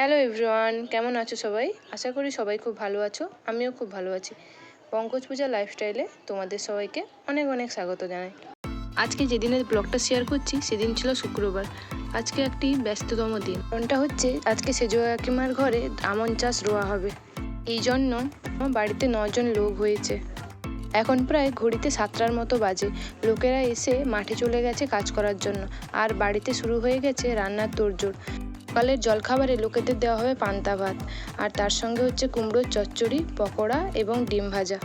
Hello everyone কেমন আছো সবাই? আশা করি সবাই খুব ভালো আছো, আমিও খুব ভালো আছি। পঙ্কজ পূজা লাইফস্টাইলে তোমাদের সবাইকে অনেক অনেক স্বাগত জানাই। আজকে যেদিনের ব্লগটা শেয়ার করছি, সেদিন ছিল শুক্রবার। আজকে একটি ব্যস্ততম দিন। কারণটা হচ্ছে, আজকে সেজো কাকিমার ঘরে আমন চাষ রোয়া হবে। এই জন্য আমার বাড়িতে নজন লোক হয়েছে। এখন প্রায় ঘড়িতে সাতটার মতো বাজে। লোকেরা এসে মাঠে চলে গেছে কাজ করার জন্য। আর বাড়িতে শুরু হয়ে গেছে রান্নার তোড়জোড়। সকালের জলখাবারে লোকেদের দেওয়া হবে পান্তা ভাত, আর তার সঙ্গে হচ্ছে কুমড়োর চচ্চড়ি, পকোড়া এবং ডিম ভাজা।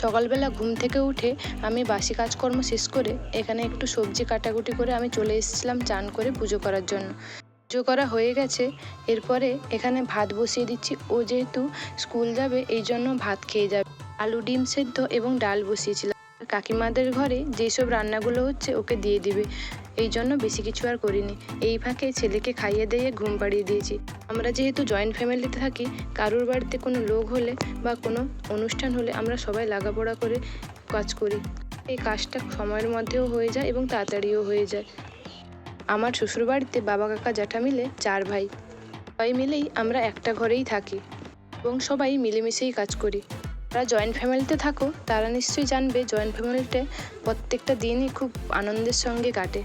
সকালবেলা ঘুম থেকে উঠে আমি বাসি কাজকর্ম শেষ করে এখানে একটু সবজি কাটাকুটি করে আমি চলে এসেছিলাম চান করে পুজো করার জন্য। পুজো করা হয়ে গেছে, এরপরে এখানে ভাত বসিয়ে দিচ্ছি। ও যেহেতু স্কুল যাবে, এই জন্য ভাত খেয়ে যাবে। আলু ডিম সেদ্ধ এবং ডাল বসিয়েছিলাম। কাকিমাদের ঘরে যেসব রান্নাগুলো হচ্ছে ওকে দিয়ে দিবে। এই জন্য বেশি কিছু আর করিনি। এই ফাঁকে ছেলেকে খাইয়ে দিয়ে ঘুম পাড়িয়ে দিয়েছি। আমরা যেহেতু জয়েন্ট ফ্যামিলিতে থাকি, কারুর বাড়িতে কোনো লোক হলে বা কোনো অনুষ্ঠান হলে আমরা সবাই লাগাপড়া করে কাজ করি। এই কাজটা সময়ের মধ্যেও হয়ে যায় এবং তাড়াতাড়িও হয়ে যায়। আমার শ্বশুরবাড়িতে বাবা কাকা জ্যাঠা মিলে চার ভাই। সবাই মিলেই আমরা একটা ঘরেই থাকি এবং সবাই মিলেমিশেই কাজ করি। যারা জয়েন্ট ফ্যামিলিতে থাকো, তারা নিশ্চয়ই জানবে জয়েন্ট ফ্যামিলিতে প্রত্যেকটা দিনই খুব আনন্দের সঙ্গে কাটে।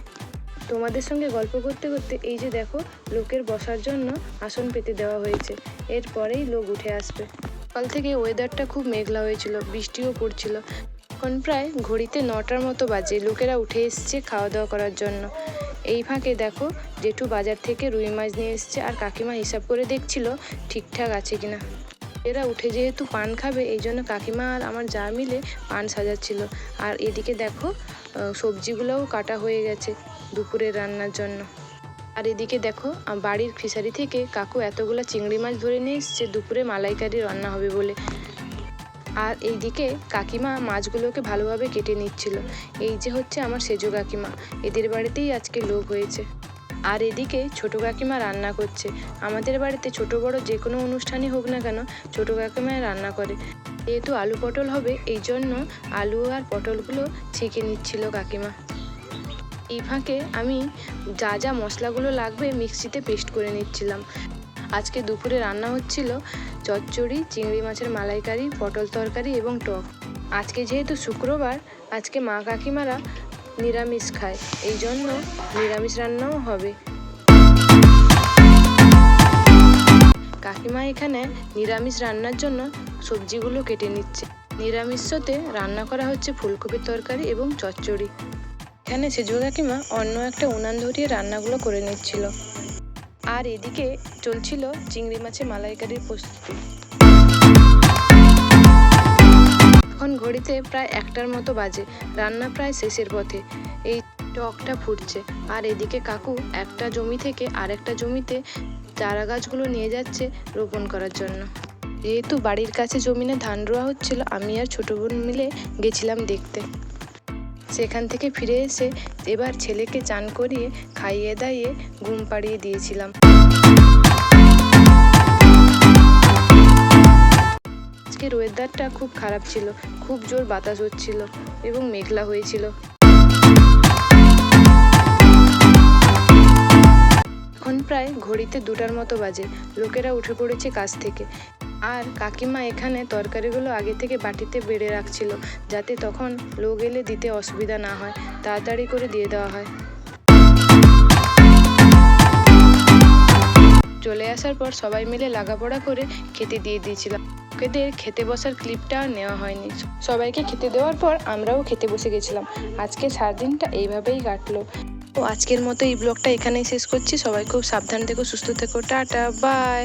তোমাদের সঙ্গে গল্প করতে করতে এই যে দেখো, লোকের বসার জন্য আসন পেতে দেওয়া হয়েছে। এরপরেই লোক উঠে আসবে। সকাল থেকে ওয়েদারটা খুব মেঘলা হয়েছিল, বৃষ্টিও পড়ছিল। এখন প্রায় ঘড়িতে নটার মতো বাজে, লোকেরা উঠে এসছে খাওয়া দাওয়া করার জন্য। এই ফাঁকে দেখো, জেঠু বাজার থেকে রুই মাছ নিয়ে এসছে, আর কাকিমা হিসাব করে দেখছিল ঠিকঠাক আছে কিনা। এরা উঠে যেহেতু পান খাবে, এই জন্য কাকিমা আর আমার যা মিলে পান সাজাচ্ছিল। আর এদিকে দেখো সবজিগুলোও কাটা হয়ে গেছে দুপুরের রান্নার জন্য। আর এদিকে দেখো বাড়ির ফিশারি থেকে কাকু এতগুলো চিংড়ি মাছ ধরে নিয়ে এসছে, দুপুরে মালাইকারি রান্না হবে বলে। আর এইদিকে কাকিমা মাছগুলোকে ভালোভাবে কেটে নিচ্ছিল। এই যে হচ্ছে আমার সেজো কাকিমা, এদের বাড়িতেই আজকে লোক হয়েছে। আর এদিকে ছোটো কাকিমা রান্না করছে। আমাদের বাড়িতে ছোট বড় যে কোনো অনুষ্ঠানই হোক না কেন ছোটো কাকিমায় রান্না করে। যেহেতু আলু পটল হবে, এই জন্য আলু আর পটলগুলো ছেঁকে নিচ্ছিল কাকিমা। এই ফাঁকে আমি যা যা মশলাগুলো লাগবে মিক্সিতে পেস্ট করে নিচ্ছিলাম। আজকে দুপুরে রান্না হচ্ছিল চচ্চড়ি, চিংড়ি মাছের মালাইকারি, পটল তরকারি এবং টক। আজকে যেহেতু শুক্রবার, আজকে মা কাকিমারা নিরামিষ খায়। এই জন্য নিরামিষ রান্নাও হবে। কাকিমা এখানে নিরামিষ রান্নার জন্য সবজিগুলো কেটে নিচ্ছে। নিরামিষতে রান্না করা হচ্ছে ফুলকপির তরকারি এবং চচ্চড়ি। এখানে সেজু কাকিমা অন্য একটা উনান ধরিয়ে রান্নাগুলো করে নিচ্ছিল। আর এদিকে চলছিল চিংড়ি মাছের মালাইকারির প্রস্তুতি। এখন ঘড়িতে প্রায় একটার মতো বাজে। রান্না প্রায় শেষের পথে। এই টকটা ফুটছে। আর এদিকে কাকু একটা জমি থেকে আরেকটা জমিতে চারা গাছগুলো নিয়ে যাচ্ছে রোপণ করার জন্য। যেহেতু বাড়ির কাছে জমিনে ধান রোয়া হচ্ছিল, আমি আর ছোটো বোন মিলে গেছিলাম দেখতে। সেখান থেকে ফিরে এসে এবার ছেলেকে চান করিয়ে খাইয়ে দাইয়ে ঘুম পাড়িয়ে দিয়েছিলাম। আজকের ওয়েদারটা খুব খারাপ ছিল, খুব জোর বাতাস হচ্ছিল এবং মেঘলা হয়েছিল। এখন প্রায় ঘড়িতে দুটার মতো বাজে, লোকেরা উঠে পড়েছে কাজ থেকে। আর কাকিমা এখানে তরকারিগুলো আগে থেকে বাটিতে বেড়ে রাখছিল, যাতে তখন লোক এলে দিতে অসুবিধা না হয়, তাড়াতাড়ি করে দিয়ে দেওয়া হয়। চলে আসার পর সবাই মিলে লাগাপড়া করে খেতে দিয়ে দিয়েছিলাম। লোকেদের খেতে বসার ক্লিপটা নেওয়া হয়নি। সবাইকে খেতে দেওয়ার পর আমরাও খেতে বসে গেছিলাম। আজকে সারাদিনটা এইভাবেই কাটলো। ও আজকের মতো এই ব্লগটা এখানেই শেষ করছি। সবাই খুব সাবধান থেকো, সুস্থ থেকো, টাটা বাই